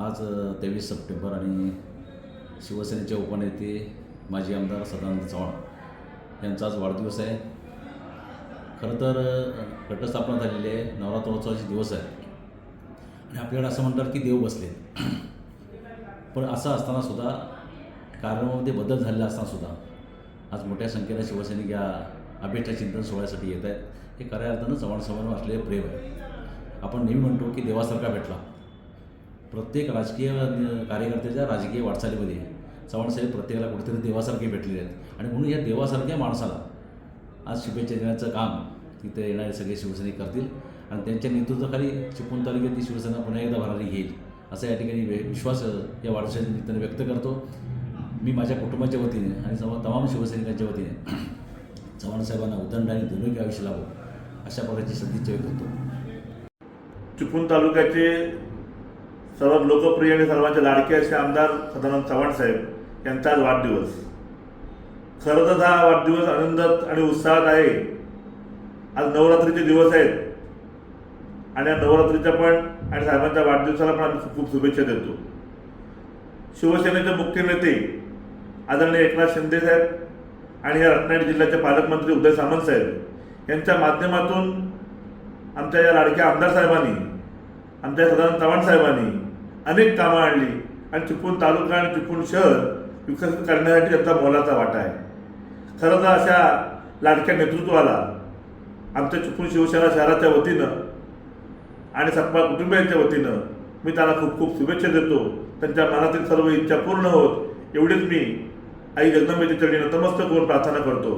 आज तेवीस सप्टेंबर आणि शिवसेनेचे उपनेते माजी आमदार सदानंद चव्हाण यांचा आज वाढदिवस आहे. खरं तर घटस्थापना झालेली आहे. नवरात्रोत्सवाचे दिवस आहे आणि आपल्याकडे असं म्हणतात की देव बसले. पण असं असताना सुद्धा कार्यक्रमामध्ये बदल झालेला असताना सुद्धा आज मोठ्या संख्येनं शिवसैनिक या अभिष्ट चिंतन सोहळ्यासाठी येत आहेत. हे खऱ्या अर्थानं चव्हाण साहेबांवर असलेले प्रेम आहे. आपण नेहमी म्हणतो की देवासारखा भेटला. प्रत्येक राजकीय कार्यकर्त्याच्या राजकीय वाटचालीमध्ये चव्हाणसाहेब प्रत्येकाला कुठेतरी देवासारखे भेटलेले आहेत. आणि म्हणून या देवासारख्या माणसाला आज शुभेच्छा देण्याचं काम तिथे येणारे सगळे शिवसैनिक करतील आणि त्यांच्या नेतृत्वाखाली चिपळूण तालुक्यातली शिवसेना पुन्हा एकदा भरारी घेईल असा या ठिकाणी विश्वास या वाढदिवसाच्या निमित्ताने व्यक्त करतो. मी माझ्या कुटुंबाच्या वतीने आणि सम तमाम शिवसैनिकांच्या वतीने चव्हाणसाहेबांना उदंड आणि धनुक आयुष्य लाभो अशा प्रकारची सदिच्छा व्यक्त करतो. चिपळूण तालुक्याचे सर्वात लोकप्रिय आणि सर्वांचे लाडके असे आमदार सदानंद चव्हाण साहेब यांचा आज वाढदिवस. खरं तर हा वाढदिवस आनंदात आणि उत्साहात आहे. आज नवरात्रीचे दिवस आहेत. आणि या नवरात्रीच्या पण आणि साहेबांच्या वाढदिवसाला पण आम्ही खूप खूप शुभेच्छा देतो. शिवसेनेचे मुख्य नेते आदरणीय एकनाथ शिंदे साहेब आणि या रत्नागिरी जिल्ह्याचे पालकमंत्री उदय सामंत साहेब यांच्या माध्यमातून आमच्या या लाडक्या आमदार साहेबांनी आमच्या सदानंद चव्हाण साहेबांनी अनेक कामं आणली. आणि चिपळूण तालुका आणि चिपळूण शहर विकसित करण्यासाठी त्यांचा मोलाचा वाटा आहे. खरं तर अशा लाडक्या नेतृत्वाला आमच्या चिपळूण शिवसेना शहराच्या वतीनं आणि सप्पा कुटुंबियांच्या वतीनं मी त्याला खूप खूप शुभेच्छा देतो. त्यांच्या मनातील सर्व इच्छा पूर्ण होत एवढीच मी आई जगदंबेच्या चरणी नतमस्तक होऊन प्रार्थना करतो.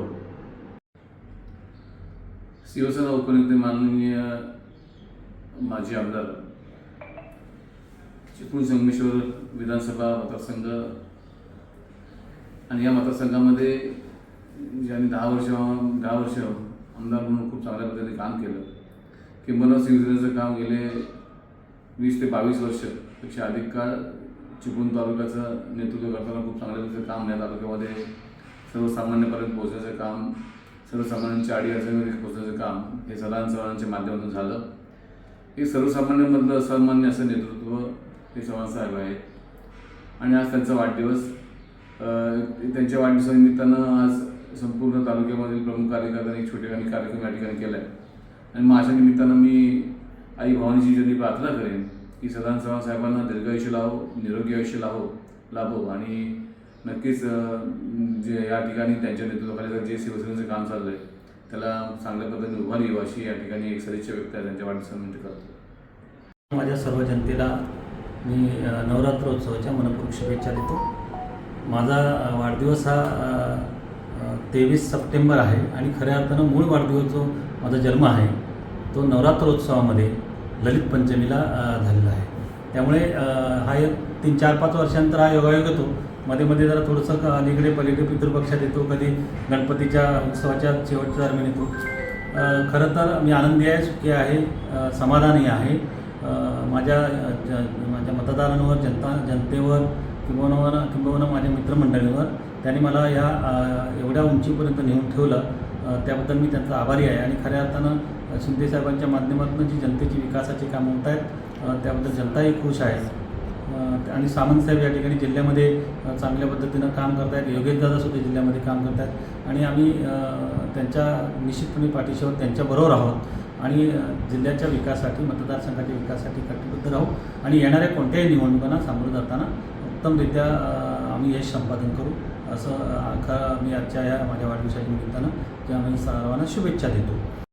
शिवसेना उपनेते माननीय माजी आमदार चिपळूण संगमेश्वर विधानसभा मतदारसंघ आणि या मतदारसंघामध्ये ज्यांनी दहा वर्ष दहा वर्ष आमदार म्हणून खूप चांगल्या पद्धतीने काम केलं. किंबहुना शिवसेनेचं काम गेले वीस ते बावीस वर्षपेक्षा अधिक काळ चिपळूण तालुक्याचं नेतृत्व करताना खूप चांगल्या पद्धतीचं काम या तालुक्यामध्ये सर्वसामान्यपर्यंत पोहोचण्याचं काम सर्वसामान्यांच्या आडी अडचणीमध्ये पोहोचण्याचं काम हे सदान चव्हाणांच्या माध्यमातून झालं. हे सर्वसामान्यांमधलं असामान्य असं नेतृत्व हे साहेब आहेत आणि आज त्यांचा वाढदिवस त्यांच्या वाढदिवसानिमित्तानं आज संपूर्ण तालुक्यामधील प्रमुख कार्यकर्त्यांनी एक छोटेखानी कार्यक्रम या ठिकाणी केला आहे आणि मग अशा निमित्तानं मी आई भवानीची जरी प्रार्थना करेन की सदान चव्हाण साहेबांना दीर्घायुष्य लावो निरोगी आयुष्य लावो लाभो. आणि नक्कीच जे या ठिकाणी त्यांच्या नेतृत्वाखाली जे शिवसेनेचं काम चाललं आहे त्याला चांगल्या पद्धतीने उभारी येऊ अशी या ठिकाणी एक सदिच्छा व्यक्त आहे त्यांच्या वाढदिवसानिमित्त करतो. माझ्या सर्व जनतेला मी नवरात्रोत्सवाच्या मनपूर्वक शुभेच्छा देतो. माझा वाढदिवस हा तेवीस सप्टेंबर आहे आणि खऱ्या अर्थानं मूळ वाढदिवस जो माझा जन्म आहे. तो नवरात्रोत्सवामध्ये ललित पंचमीला झालेला आहे. त्यामुळे हा एक तीन चार पाच वर्षांतर हा योगायोग येतो. मध्ये मध्ये जरा थोडंसं अलीकडे पलीकडे पितृपक्षात येतो कधी गणपतीच्या उत्सवाच्या शेवटच्या दरम्यान येतो. खरं तर मी आनंदी आहे सुखी आहे समाधानी आहे. माझ्या ज माझ्या मतदारांवर जनता जनतेवर किंबहुना किंबहुना माझ्या मित्रमंडळीवर त्यांनी मला ह्या एवढ्या उंचीपर्यंत नेऊन ठेवलं. त्याबद्दल मी त्यांचा आभारी आहे. आणि खऱ्या अर्थानं शिंदेसाहेबांच्या माध्यमातून जी जनतेची विकासाची कामं होत आहेत त्याबद्दल जनताही खुश आहे. आणि सामंतसाहेब या ठिकाणी जिल्ह्यामध्ये चांगल्या पद्धतीनं काम करत आहेत. योगेशदादा सुद्धा जिल्ह्यामध्ये काम करत आहेत. आणि आम्ही त्यांच्या निश्चितपणे पाठीशीवर त्यांच्याबरोबर आहोत. आणि जिल्ह्याच्या विकासासाठी मतदारसंघाच्या विकासासाठी कटिबद्ध राहू. आणि येणाऱ्या कोणत्याही निवडणुकांना सामोरं जाताना उत्तमरित्या आम्ही यश संपादन करू. असं अ, मी आजच्या या माझ्या वाढदिवसाच्या निमित्तानं त्या आम्ही सर्वांना शुभेच्छा देतो.